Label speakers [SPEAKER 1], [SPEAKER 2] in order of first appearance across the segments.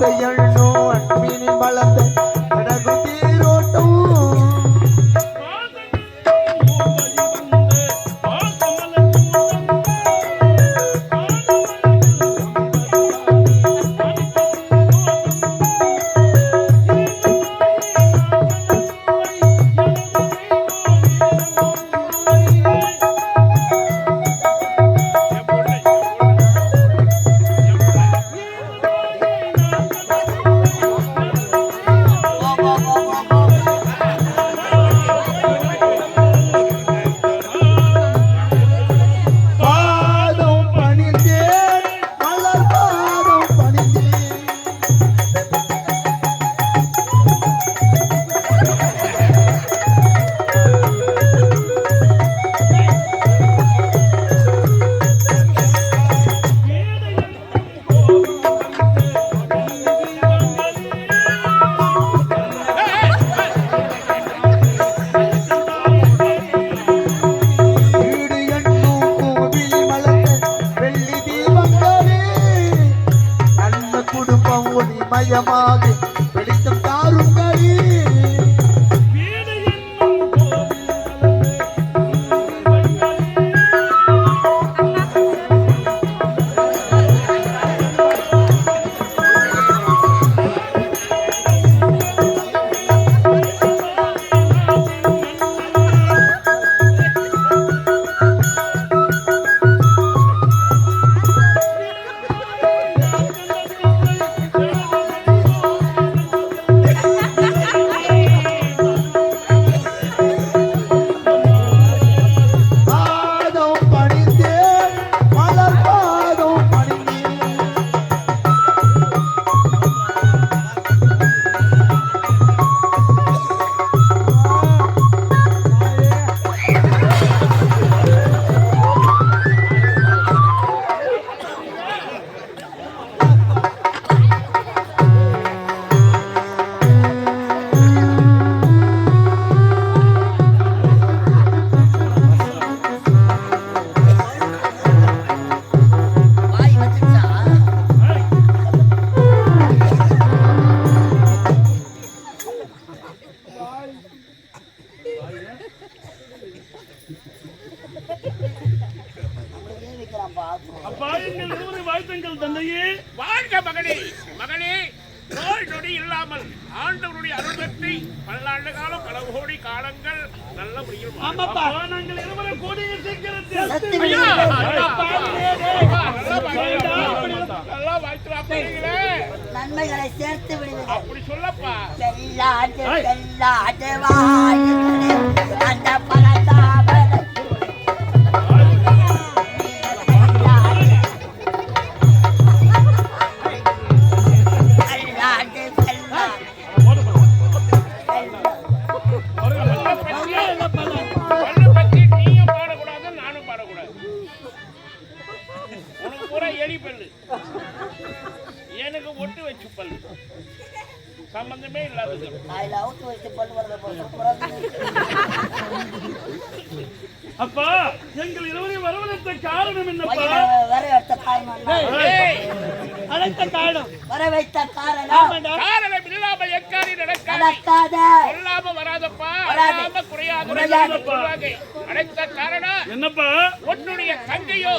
[SPEAKER 1] வளத்தை எண்ணோ அன்பினின்
[SPEAKER 2] அப்பா எங்கள் இருவரை வாழ்த்துங்கள் தந்தையே
[SPEAKER 3] வாழ்க மகளே மகளே நோய் நொடி இல்லாமல் ஆண்டவருடைய அருளத்தை பல்லாண்டு காலம் பல கோடி காலங்கள் நல்ல வாழ.
[SPEAKER 2] அப்பா நாங்கள் இருவரை கூடிய சீக்கிரத்தில்
[SPEAKER 3] நல்லா வாழ்த்துறா, நல்லா வாழ்த்துறா பிள்ளைங்களே.
[SPEAKER 1] நன்மைகளை சேர்த்து விடுவது
[SPEAKER 3] அப்படி சொல்லப்பா.
[SPEAKER 1] அந்த
[SPEAKER 3] உனக்கு பூரா எலி பல்லு. எனக்கு ஒட்டு வச்சு பல்லு. சம்பந்தமே இல்லாதது
[SPEAKER 1] போல
[SPEAKER 2] அப்பா எங்கள் இருவரை வரவழைத்த காரணம் என்னப்பா?
[SPEAKER 1] வர வைத்த காரணம்
[SPEAKER 2] அழைத்த காரணம்.
[SPEAKER 1] வர வைத்த காரணம்
[SPEAKER 3] காரணம் இல்லாம எக்காரி நடக்காது? சொல்லாம வராதப்பா.
[SPEAKER 1] வராது.
[SPEAKER 3] வராம குறையாது. அடைத்த காரணம்
[SPEAKER 2] என்னப்பா?
[SPEAKER 3] உன்னுடைய தங்கையோ.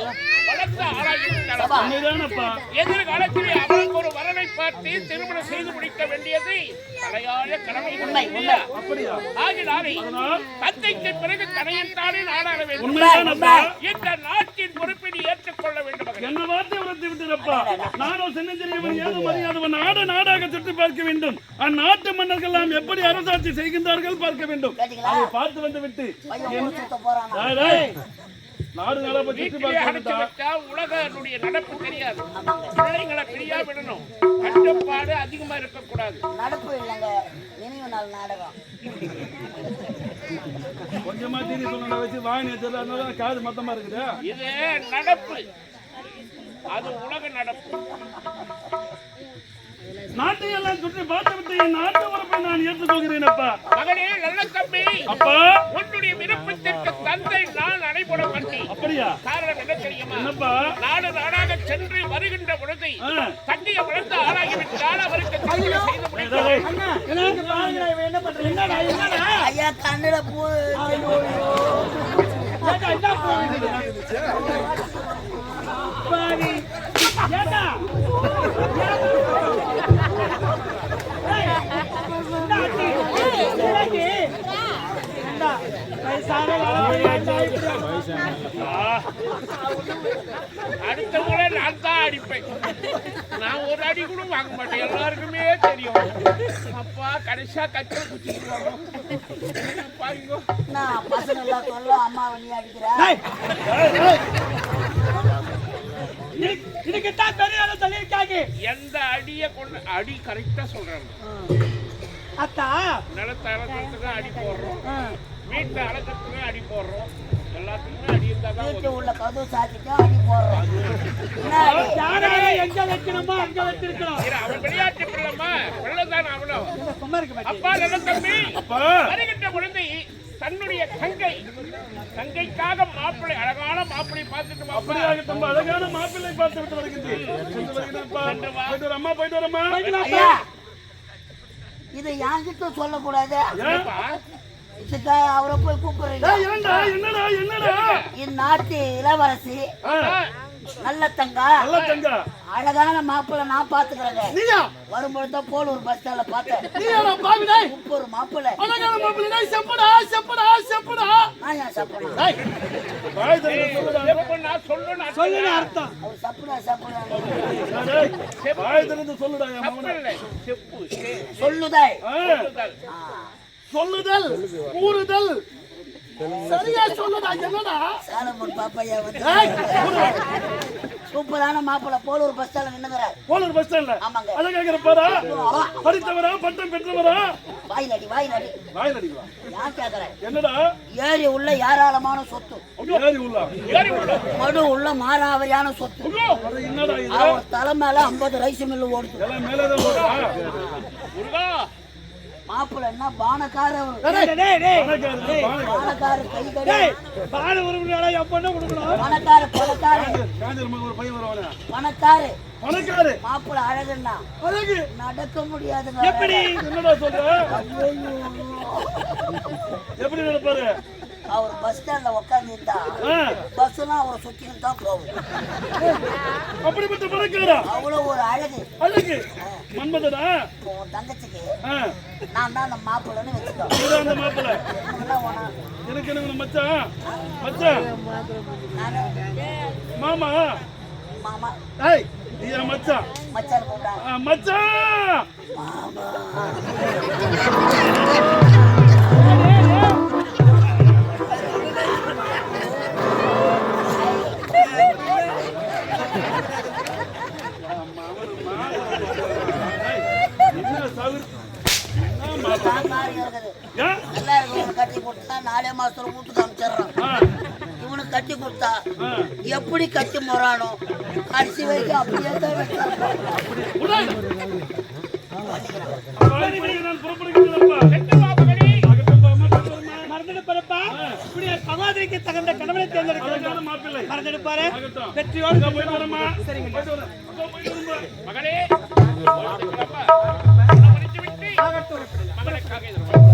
[SPEAKER 3] எதிர்காலத்தில் அவளுக்கு ஒரு வரனை பார்த்து திருமணம் செய்து முடிக்க வேண்டியது தலையாய கடமை
[SPEAKER 1] உண்மை,
[SPEAKER 3] இல்லையா?
[SPEAKER 2] அப்படியா?
[SPEAKER 3] ஆகினாலே
[SPEAKER 2] அதனால்?
[SPEAKER 3] தந்தைக்கு பிறகு தனையன்தானே நாடாட வேண்டும்.
[SPEAKER 2] உண்மைதானப்பா
[SPEAKER 3] இந்த நாட்டின் பொறுப்பை நீ ஏற்றுக்கொள்ள வேண்டும்.
[SPEAKER 2] என்ன வார்த்தை உரத்து விட்டதப்பா நானோ சின்னஞ்சிறியவன் ஏதோ மரியாதவன் நாடு நாடாக சுற்றி பார்க்க வேண்டும். அந்நாட்டு மன்னர்கள் எல்லாம் எப்படி அரசாட்சி செய்கின்றார்கள் பார்க்க வேண்டும்? அதை பார்த்து வந்து விட்டு நாடு போய் சுற்றி
[SPEAKER 3] வச்சா உலகனுடைய நடப்பு தெரியாது. பிள்ளைங்களை பிரியா விடணும் கட்டுப்பாடு அதிகமா இருக்கக்கூடாது.
[SPEAKER 1] நடப்பு இல்லைங்க. நினைவு நாள் நாடகம்.
[SPEAKER 2] கொஞ்சமா தீனி சொன்ன வச்சு வாங்கி வச்சிடல அதனால காது மொத்தமா இருக்குதா?
[SPEAKER 3] இது நடப்பு. அது உலக நடப்பு.
[SPEAKER 2] நாட்டை எல்லாம் சுற்றி பார்த்து விட்டு என் நாட்டு உறப்பை நான் ஏற்றுக்கொள்கிறேன் அப்பா.
[SPEAKER 3] மகனே நல்ல தம்பி.
[SPEAKER 2] அப்பா.
[SPEAKER 3] உன்னுடைய விருப்பத்திற்கு தந்தை நான் அடைபட பண்ணி
[SPEAKER 2] அப்படியா?
[SPEAKER 3] காரணம் என்ன தெரியுமா?
[SPEAKER 2] என்னப்பா?
[SPEAKER 3] நாடு நாடாக சென்று வருகின்ற பொழுது. தண்ணியை வளர்ந்து ஆளாகிவிட்டால் அவருக்கு திருமணம் செய்து அடுத்த முறை நான் தான் அடிப்பேன். நான் ஒரு அடி கூட வாங்க மாட்டேன். எல்லாருக்குமே தெரியும். அப்பா கடைசியா கச்சல் பாருங்க
[SPEAKER 1] நான் பசங்க எல்லாம் சொல்ல
[SPEAKER 2] இதுக்குத்தான் சொல்லியிருக்காங்க.
[SPEAKER 3] எந்த அடியை கொண்டு அடி கரெக்டா சொல்றாங்க.
[SPEAKER 2] அத்தா.
[SPEAKER 3] நிலத்தை அடி போடுறோம். வீட்டை அலக்கிறதுக்கு அடி போடுறோம்.
[SPEAKER 1] உள்ள கதவு சாத்திட்டு அடி போடுறோம்?
[SPEAKER 2] எங்க வைக்கணுமோ அங்க வச்சிருக்கணும்
[SPEAKER 3] அவன் விளையாட்டு பிள்ளைமா பிள்ளைதான் அவளும் அப்பா நல்ல தம்பி
[SPEAKER 2] அப்பா
[SPEAKER 3] வருகின்ற பொழுது தன்னுடைய தங்கை தங்கைக்காக மாப்பிள்ளை அழகான மாப்பிள்ளை பார்த்துட்டு மாப்பிள்ளை
[SPEAKER 2] அப்படியாக தம்ப அழகான மாப்பிள்ளை பார்த்து விட்டு வருகின்றேன் சென்று வருகிறேன்ப்பா. போயிட்டு வரம்மா.
[SPEAKER 1] இதை என்கிட்ட சொல்லக்கூடாது இதுக்கா அவரை போய் கூப்பிடுறீங்க. இந்நாட்டு இளவரசி. நல்ல தங்கா.
[SPEAKER 2] நல்ல தங்கா.
[SPEAKER 1] அழகான மாப்பிள்ளை நான் பாத்துக்கிறேங்க வரும்பொழுது தான் போலூர் பஸ் ஸ்டாண்ட்ல பார்த்தேன். முப்பது மாப்பிள்ளை.
[SPEAKER 2] அழகான மாப்பிள்ளை. செப்படா செப்படா செப்படா.
[SPEAKER 1] நான் ஏன்
[SPEAKER 2] திறந்து சொல்லுடா.
[SPEAKER 3] அர்த்தம்.
[SPEAKER 1] அவர் சாப்பிடா சாப்பிடா.
[SPEAKER 2] சொல்லுடா
[SPEAKER 1] சொல்லுதாய்
[SPEAKER 2] ஆ,
[SPEAKER 3] சொல்லுதல்.
[SPEAKER 2] கூறுதல். சரியா சொல்லுடா என்னடா?
[SPEAKER 1] சாலமன் பாப்பையா வந்து
[SPEAKER 2] ஏய்,
[SPEAKER 1] சூப்பரான மாப்பிள்ளை போலூர் பஸ் ஸ்டாண்ட்ல நின்னுகிறார்
[SPEAKER 2] போலூர் பஸ் ஸ்டாண்ட்ல
[SPEAKER 1] ஆமாங்க.
[SPEAKER 2] அழகா இருக்கிறப்பாரா படித்தவரா பட்டம் பெற்றவரா?
[SPEAKER 1] வாயில் அடி வாயில் அடி
[SPEAKER 2] வாயில் அடிக்கலாம்
[SPEAKER 1] யார் கேக்குறேன்
[SPEAKER 2] என்னடா?
[SPEAKER 1] ஏரி உள்ள ஏராளமான சொத்து.
[SPEAKER 2] ஏறி உள்ளா.
[SPEAKER 3] ஏறி விடு.
[SPEAKER 1] மடு உள்ள மாறாவரியான சொத்து.
[SPEAKER 2] என்னடா இது?
[SPEAKER 1] அவர் தலை மேல ஐம்பது ரைஸ் மில்லு ஓடுது.
[SPEAKER 2] எல்லாம் மேலதான் போறா
[SPEAKER 3] முருகா!
[SPEAKER 1] மாப்பிள்ளை என்ன பானக்கார பானக்கார கை கடி பணக்கார பணக்கார
[SPEAKER 2] காஞ்சிரமா ஒரு பையன் வருவானே?
[SPEAKER 1] பணக்கார.
[SPEAKER 2] பணக்காரு.
[SPEAKER 1] மாப்பிள்ளை அழகுன்னா
[SPEAKER 2] அழகு.
[SPEAKER 1] நடக்க முடியாதுங்க. எப்படி?
[SPEAKER 2] என்னடா சொல்ற? எப்படி
[SPEAKER 1] அவர் பஸ் ஸ்டாண்ட்ல
[SPEAKER 2] ஆ,
[SPEAKER 1] பஸ்லாம் அவரை சுத்தின்னு தான் போகும்.
[SPEAKER 2] அப்படிப்பட்ட பணக்காரா?
[SPEAKER 1] அவ்வளவு ஒரு அழகு.
[SPEAKER 2] அழகு. மன்மதனா
[SPEAKER 1] உன் தங்கச்சிக்கு நான் தான் அந்த மாப்பிள்ளைன்னு வச்சுக்கோ
[SPEAKER 2] இதுதான் அந்த மாப்பிள்ளை.
[SPEAKER 1] உனக்கெல்லாம் உன-
[SPEAKER 2] எனக்கு என்ன மச்சான்? மச்சான்?
[SPEAKER 1] நானு
[SPEAKER 2] மாமா?
[SPEAKER 1] மாமா.
[SPEAKER 2] ஏய் நீ என் மச்சான்.
[SPEAKER 1] மச்சான் கூப்பிட்டா
[SPEAKER 2] ஆ, மச்சான்! ஏய்,
[SPEAKER 1] இருக்கு கட்டி கொடுத்தா நாலே மாசத்துல வீட்டுக்கு அமைச்சிடுறான் இவனுக்கு கட்டி கொடுத்தா. எப்படி கட்டி போறானோ கடைசி வரைக்கும் அப்படியே
[SPEAKER 4] சகோதரிக்கு தகுந்த கணவனை தேர்ந்தெடுக்க வேண்டும்
[SPEAKER 2] அழகான மாப்பிள்ளை.
[SPEAKER 4] மறந்துடுப்பாரு. வெற்றியோடு.
[SPEAKER 3] மகனுக்காக இது